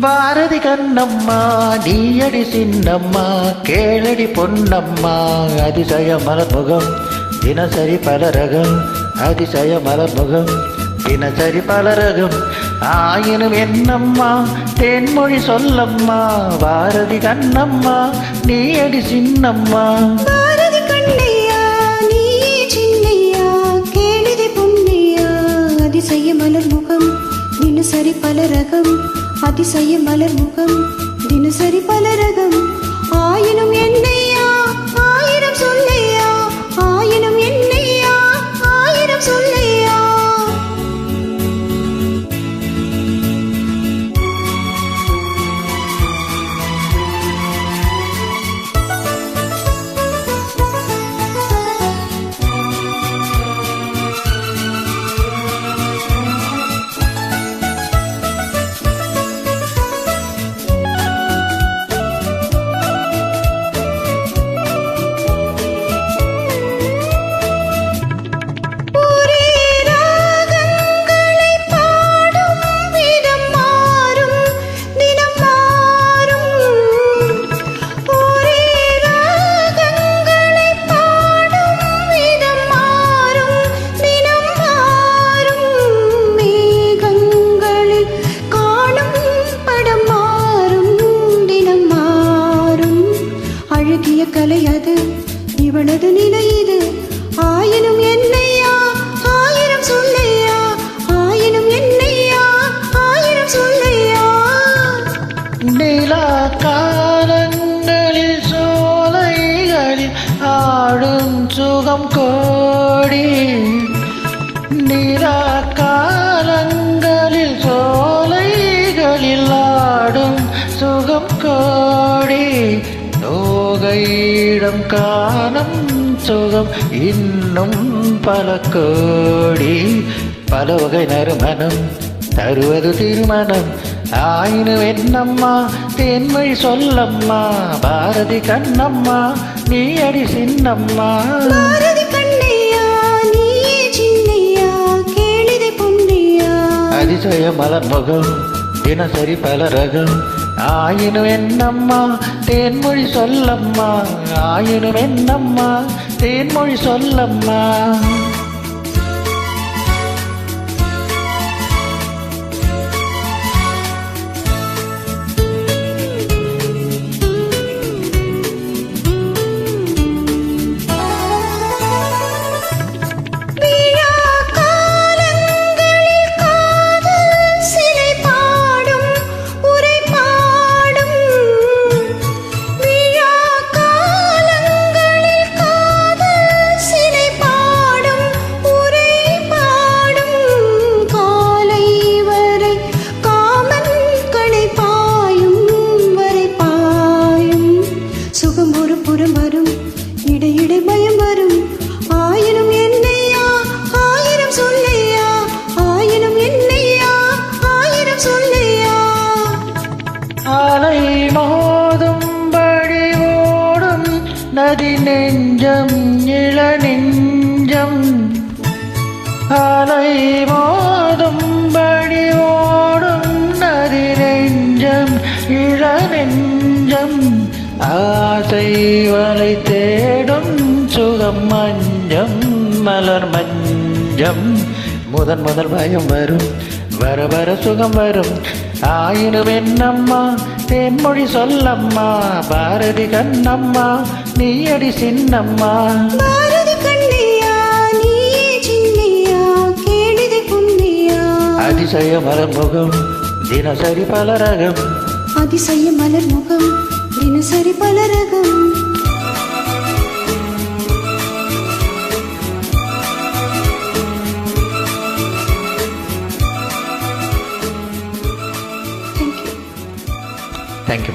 பாரதி கண்ணம்மா நீயடி சின்னம்மா கேளடி பொன்னம்மா அதிசய மலர்முகம் தினசரி பலரகம் அதிசய மலர்முகம் தினசரி பலரகம் ஆயினும் என்னம்மா தென்மொழி சொல்லம்மா பாரதி கண்ணம்மா நீயடி சின்னம்மா. பாரதி அதிசய மலர் தினசரி பல ரகம் அதிசய மலர் முகம் தினசரி பலரகம் ஆயினும் என்ன இவளது நிலை இது ஆயினும் என்னையா ஆயிரம் சொல்லையா ஆயினும் என்னையா ஆயிரம் சொல்லையா? நிலா காலங்களில் சோலைகளில் ஆடும் சுகம் கோடி. நிலா நோகையிடம் காணும் சுகம் இன்னும் பல கோடி பல வகை நறுமணம் தருவது திருமணம். ஆயினும் என்னம்மா தென்மொழி சொல்லம்மா பாரதி கண்ணம்மா நீ அடி சின்னம்மா அதிசய மலர் முகம் தினசரி பல ரகம். ஆயினும் என்னம்மா தேன்மொழி சொல்லம்மா. ஆயினும் என்னம்மா தேன்மொழி சொல்லம்மா. நதி நெஞ்சம் இள நெஞ்சம். அலை மோதும்படி ஓடும் நதி நெஞ்சம் இள நெஞ்சம். ஆசை வலை தேடும் சுகம் மஞ்சம் மலர் மஞ்சம். முதன் முதல் பயம் வரும் வர வர சுகம் வரும். ஆயினும் என்னம்மா தேன்மொழி சொல்லம்மா பாரதி கண்ணம்மா. நீ அடி சின்னம்மா பாரதி கண்ணையா நீ சின்னையா கேளிதை பொன்னையா அதிசய மலர்முகம் தினசரி பலரகம் அதிசய மலர் முகம் தினசரி பலரகம் தேங்க்யூ தேங்க்யூ